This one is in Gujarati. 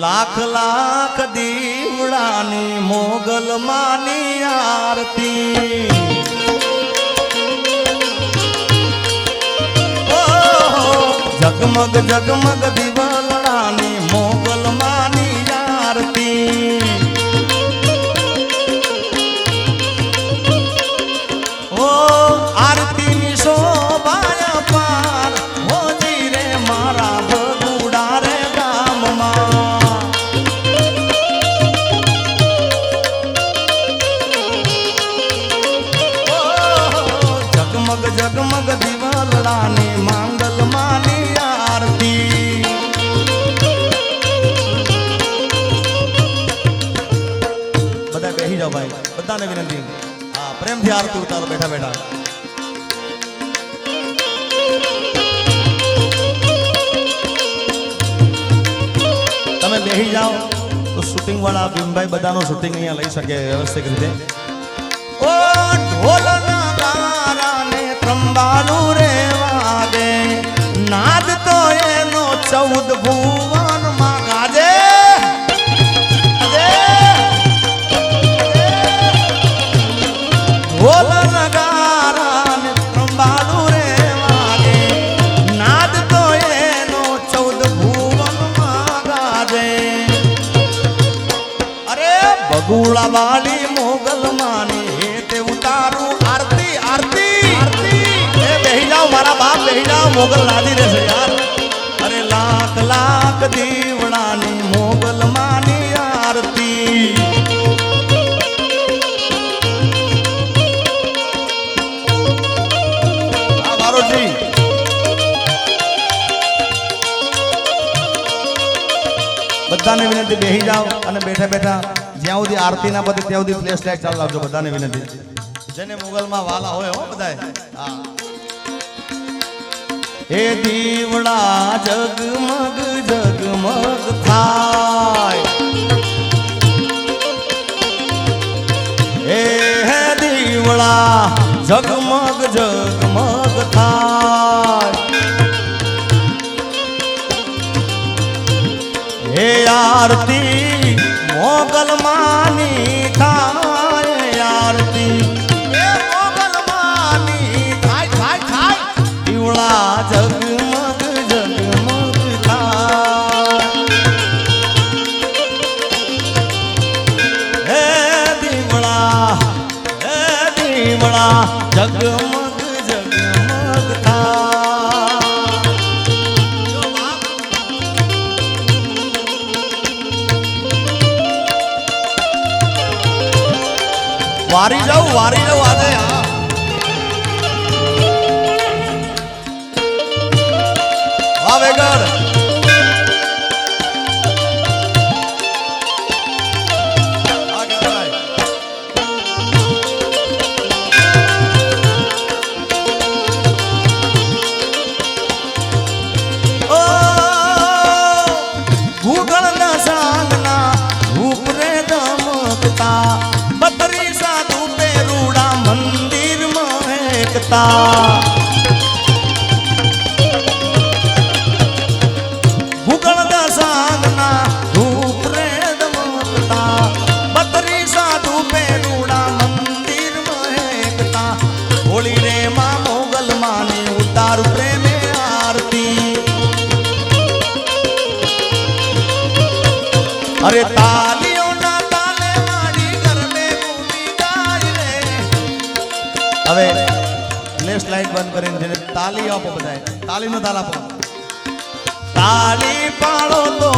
લાખ લાખ દીવડાની મોગલ માની આરતી. જગમગ જગમગ દીવડાની હા આરતી ઉતારો બેઠા બેઠા. તમે બેસી જાઓ, તો શૂટિંગ વાળા ભીમભાઈ બધાનું શૂટિંગ અહીંયા લઈ શકે વ્યવસ્થિત રીતે. ઓ રે વાગે નાદ તો એનો ચૌદ ભુવન બગુડા વાળી મોગલ માની તે ઉતારું આરતી આરતી આરતી. એ બેહી જાઓ, મારા બાપ બેહી જાઓ, મોગલ રાજી રહેશે યાર. અરે લાખ લાખ દીવડાની મોગલ માની આરતી. બધાને વિનંતી, બેહી જાઓ અને બેઠા બેઠા જ્યાં સુધી આરતી ના બધે, ત્યાં સુધી ફ્લેશ લાઈટ ચાલુ રાખજો, બધાને વિનંતી. જેને મોગલમાં વાલા હોય હો બધાએ હે. દીવડા જગમગ જગમગ થાય. હે હે દીવડા જગમગ જગમગ થાય. હે આરતી મોગલ માની થાય આરતી. એ મોગલ માની થાય થાય થાય. પીવળા જગમગ જગમગ વારી જાઉં વારી જાઉં આજે હા. વેગડ મહેકતા ભૂગળના સાંગના ધૂપ રે દમકતા બત્રી સાધુ પેરુડા મંદિર મહેકતા હોળી રે માં મોગલ માની ઉતાર પ્રેમે આરતી. અરે તાલીઓના તાલે મારી ગરબે ઘૂમી ગાય રે. હવે ફ્લેશ લાઈટ બંધ કરીને જેને તાલી આપો બધાય તાલીનો તાલ આપો. તાલી પાડો તો